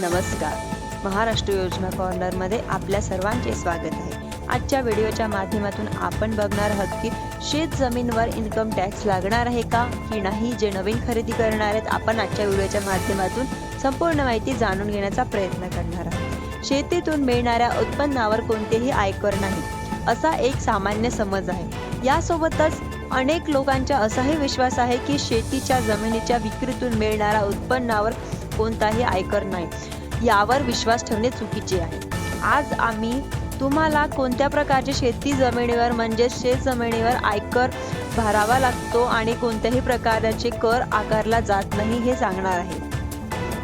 नमस्कार. महाराष्ट्र योजना कॉर्नरमध्ये आपल्या सर्वांचे स्वागत आहे. आजच्या व्हिडिओच्या माध्यमातून आपण बघणार आहोत की शेत जमीनवर इन्कम टॅक्स लागणार आहे का की नाही जे नवीन खरेदी करणार आहेत आपण आजच्या व्हिडिओच्या माध्यमातून संपूर्ण माहिती जाणून घेण्याचा प्रयत्न करणार आहोत. शेतीतून मिळणाऱ्या उत्पन्नावर कोणतेही आयकर नाही असा एक सामान्य समज आहे. यासोबतच अनेक लोकांचा असाही विश्वास आहे की शेतीच्या जमिनीच्या विक्रीतून मिळणाऱ्या उत्पन्नावर कोणताही आयकर नाही. यावर विश्वास ठेवणे चुकीचे आहे. आज आम्ही तुम्हाला कोणत्या प्रकारचे शेती जमिनीवर म्हणजेच शेत जमिनीवर आयकर भरावा लागतो आणि कोणत्याही प्रकारचे कर आकारला जात नाही हे सांगणार आहे.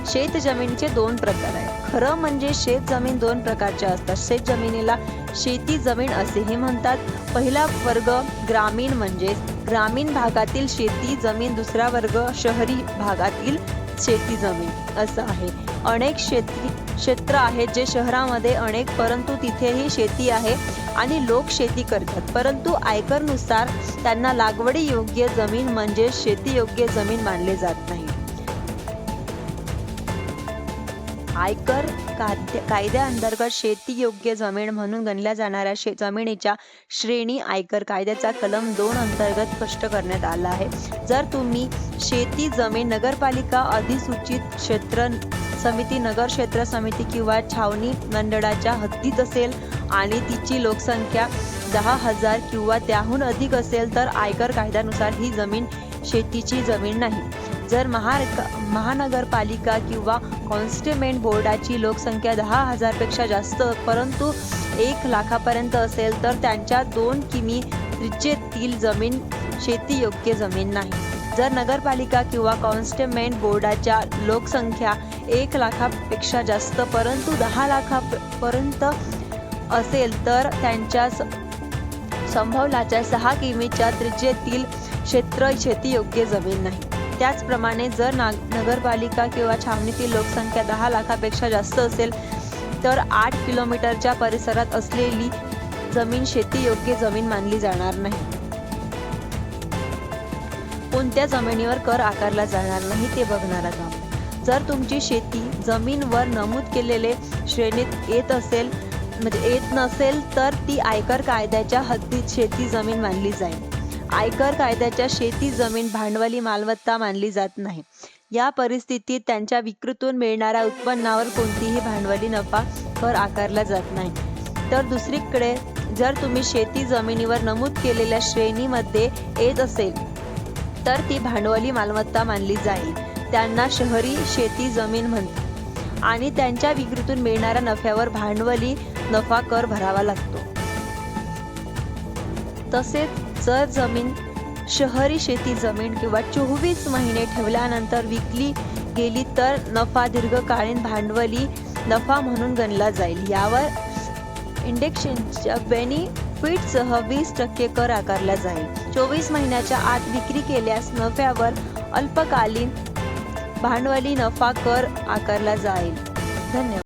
शेत जमिनीचे दोन प्रकार आहेत. खरं म्हणजे शेत जमीन दोन प्रकारच्या असतात. शेत जमिनीला शेती जमीन असेही म्हणतात. पहिला वर्ग ग्रामीण म्हणजेच ग्रामीण भागातील शेती जमीन दुसरा वर्ग शहरी भागातील शेती जमीन असं आहे. अनेक शेती क्षेत्र आहेत जे शहरामध्ये अनेक परंतु तिथेही शेती आहे आणि लोक शेती करतात. परंतु आयकरनुसार त्यांना लागवडी योग्य जमीन म्हणजे शेती योग्य जमीन मानले जात नाही. आयकर कायद्या कायद्याअंतर्गत शेती योग्य जमीन म्हणून गणल्या जाणाऱ्या शे जमिनीच्या श्रेणी आयकर कायद्याचा कलम दोन अंतर्गत स्पष्ट करण्यात आला आहे. जर तुम्ही शेती जमीन नगरपालिका अधिसूचित क्षेत्र समिती नगर क्षेत्र समिती किंवा छावणी मंडळाच्या हद्दीत असेल आणि तिची लोकसंख्या दहा हजार किंवा त्याहून अधिक असेल तर आयकर कायद्यानुसार ही जमीन शेतीची जमीन नाही. जर महा महानगरपालिका किंवा कॉन्स्टेमेंट बोर्डाची लोकसंख्या दहा हजारपेक्षा जास्त परंतु एक लाखापर्यंत असेल तर त्यांच्या दोन किमी त्रिज्येतील जमीन शेतीयोग्य जमीन नाही. जर नगरपालिका किंवा कॉन्स्टेमेंट बोर्डाच्या लोकसंख्या एक लाखापेक्षा जास्त परंतु दहा लाखापर्यंत असेल तर त्यांच्या स- संभवलाच्या सहा किमीच्या त्रिज्येतील क्षेत्र शेतीयोग्य जमीन नाही. त्याचप्रमाणे जर नाग नगरपालिका किंवा छावणीतील लोकसंख्या दहा लाखापेक्षा जास्त असेल तर आठ किलोमीटरच्या परिसरात असलेली जमीन शेतीयोग्य जमीन मानली जाणार नाही. कोणत्या जमिनीवर कर आकारला जाणार नाही ते बघणार आहोत जर तुमची शेती जमीनवर नमूद केलेले श्रेणीत येत असेल म्हणजे येत नसेल तर ती आयकर कायद्याच्या हद्दीत शेती जमीन मानली जाईल. आयकर कायद्याच्या शेती जमीन भांडवली मालमत्ता मानली जात नाही. या परिस्थितीत त्यांच्या विक्रीतून मिळणाऱ्या उत्पन्नावर कोणतीही भांडवली नफा कर आकारला जात नाही. तर दुसरीकडे जर तुम्ही शेती जमिनीवर नमूद केलेल्या श्रेणीमध्ये येत असेल तर ती भांडवली मालमत्ता मानली जाईल. त्यांना शहरी शेती जमीन म्हणतात. आणि त्यांच्या विक्रीतून मिळणाऱ्या नफ्यावर भांडवली नफा कर भरावा लागतो. तसेच जर जमीन शहरी शेती जमीन किंवा चोवीस महिने ठेवल्यानंतर विकली गेली तर नफा दीर्घकालीन भांडवली नफा म्हणून गणला जाईल. यावर इंडेक्शनच्या बेनिफिटसह वीस टक्के कर आकारला जाईल. चोवीस महिन्याच्या आत विक्री केल्यास नफ्यावर अल्पकालीन भांडवली नफा कर आकारला जाईल. धन्यवाद.